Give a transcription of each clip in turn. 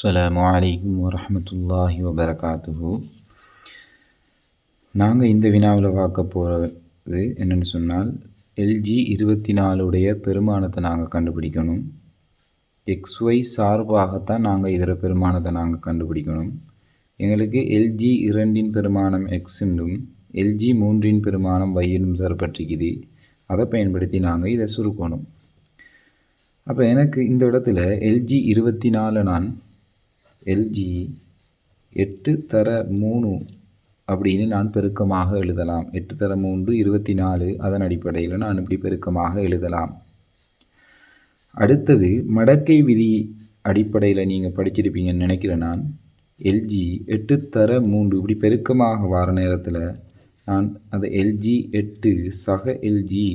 அஸ்லாம் வலைக்கம் வரமத்துல்லாஹி வபரகாத்துஹு நாங்கள் இந்த வினாவில் பார்க்க போகிறது என்னென்னு சொன்னால் எல்ஜி இருபத்தி நாலுடைய பெருமானத்தை நாங்கள் கண்டுபிடிக்கணும். எக்ஸ்ஒய் சார்பாகத்தான் நாங்கள் இதர பெருமானத்தை நாங்கள் கண்டுபிடிக்கணும். எங்களுக்கு எல்ஜி இரண்டின் பெருமானம் எக்ஸ் என்றும் எல்ஜி மூன்றின் பெருமானம் ஒய் என்றும் தரப்பட்டிருக்குது அதை பயன்படுத்தி நாங்கள் இதை சுருக்கணும். அப்போ எனக்கு இந்த இடத்துல எல்ஜி இருபத்தி நாலு நான் எல்ஜி எட்டு தர மூணு அப்படின்னு நான் பெருக்கமாக எழுதலாம். எட்டு தர மூன்று இருபத்தி நாலு அதன் அடிப்படையில் நான் இப்படி பெருக்கமாக எழுதலாம். அடுத்தது மடக்கை விதி அடிப்படையில் நீங்கள் படிச்சிருப்பீங்கன்னு நினைக்கிறேன் நான். எல்ஜி எட்டு தர மூன்று இப்படி பெருக்கமாக வார நேரத்தில் நான் அதை எல்ஜி எட்டு சக எல்ஜி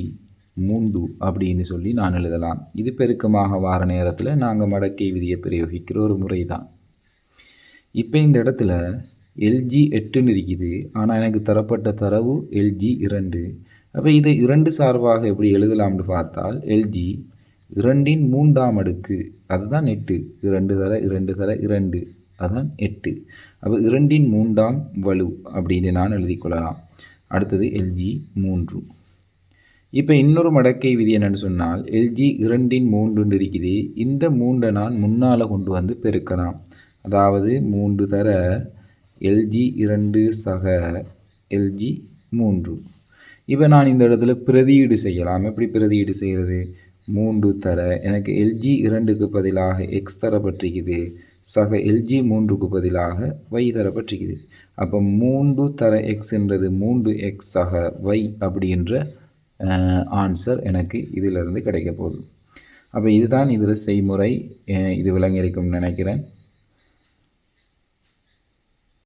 மூண்டு அப்படின்னு சொல்லி நான் எழுதலாம். இது பெருக்கமாக வார நேரத்தில் நாங்கள் மடக்கை விதியை பிரயோகிக்கிற ஒரு முறை தான் இப்போ இந்த இடத்துல எல்ஜி எட்டுன்னு இருக்குது. ஆனால் எனக்கு தரப்பட்ட தரவு எல்ஜி இரண்டு. அப்போ இதை இரண்டு சார்பாக எப்படி எழுதலாம்னு பார்த்தால் எல்ஜி இரண்டின் மூன்றாம் அடுக்கு. அதுதான் எட்டு. இரண்டு தர இரண்டு தர இரண்டு. அதுதான் எட்டு. அப்போ இரண்டின் மூன்றாம் வலு அப்படின்னு நான் எழுதி கொள்ளலாம். அடுத்தது எல்ஜி மூன்று. இப்போ இன்னொரு மடக்கை விதி என்னென்னு சொன்னால் எல்ஜி இரண்டின் மூன்றுன்னு இருக்குது. இந்த மூன்றை நான் முன்னால் கொண்டு வந்து பெருக்கலாம். அதாவது மூன்று தர எல்ஜி இரண்டு சக எல்ஜி மூன்று. இப்போ நான் இந்த இடத்துல பிரதியீடு செய்யலாம். எப்படி பிரதியீடு செய்கிறது மூன்று தர எனக்கு எல்ஜி இரண்டுக்கு பதிலாக எக்ஸ் தரப்பட்டிருக்குது சக எல்ஜி மூன்றுக்கு பதிலாக வை தரப்பட்டிருக்குது. அப்போ மூன்று தர எக்ஸ்ன்றது மூன்று எக்ஸ் சக வை அப்படின்ற ஆன்சர் எனக்கு இதிலிருந்து கிடைக்க போகுது. அப்போ இதுதான் இதில் செய்முறை இது விளங்கியிருக்கும்னு நினைக்கிறேன்.